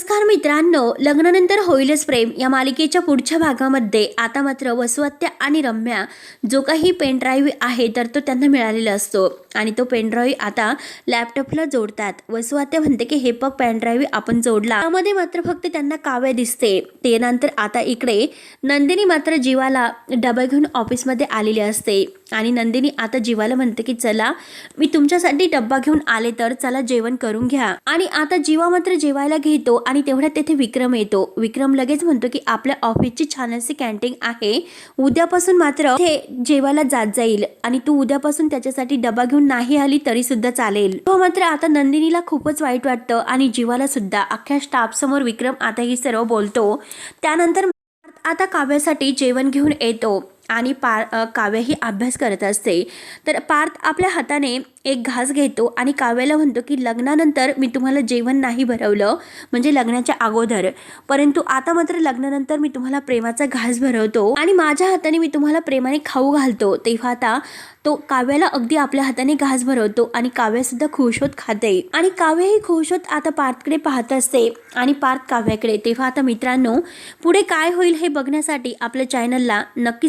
नमस्कार मित्रांनो लग्नानंतर होईलच प्रेम या मालिकेच्या पुढच्या भागामध्ये आता मात्र वसुहत्या आणि रम्या जो काही पेनड्राईव्ह आहे तर तो त्यांना मिळालेला असतो. आणि तो पेनड्राईव्ह आता लॅपटॉपला जोडतात. वसुहत्या म्हणते की हे बघ पेनड्राईव्ह आपण जोडला. त्यामध्ये मात्र फक्त त्यांना काव्य दिसते. ते नंतर आता इकडे नंदिनी मात्र जीवाला डबा घेऊन ऑफिसमध्ये आलेली असते. आणि नंदिनी आता जीवाला म्हणते की चला मी तुमच्यासाठी डब्बा घेऊन आले तर चला जेवण करून घ्या. आणि आता जीवा मात्र जेवायला घेतो आणि तेवढ्यात तेथे विक्रम येतो. विक्रम लगेच म्हणतो की आपल्या ऑफिसची छान अशी कॅन्टीन आहे. उद्यापासून मात्र ते जेवायला जात जाईल आणि तू उद्यापासून त्याच्यासाठी डबा घेऊन नाही आली तरी सुद्धा चालेल. तो मात्र आता नंदिनीला खूपच वाईट वाटतं आणि जीवाला सुद्धा. अख्ख्या स्टाफ समोर विक्रम आता ही सर्व बोलतो. त्यानंतर आता काव्यासाठी जेवण घेऊन येतो. आणि पार काव्यही अभ्यास करत असते. तर पार्थ आपल्या हाताने एक घास घेतो आणि काव्याला म्हणतो की लग्नानंतर मी तुम्हाला जेवण नाही भरवलं. म्हणजे लग्नाच्या अगोदर. परंतु आता मात्र लग्नानंतर मी तुम्हाला प्रेमाचा घास भरवतो आणि माझ्या हाताने मी तुम्हाला प्रेमाने खाऊ घालतो. तेव्हा आता तो काव्याला अगदी आपल्या हाताने घास भरवतो आणि काव्यासुद्धा खुश होत खाते. आणि काव्यही खुश होत आता पार्थकडे पाहत असते आणि पार्थ काव्याकडे. तेव्हा आता मित्रांनो पुढे काय होईल हे बघण्यासाठी आपल्या चॅनलला नक्की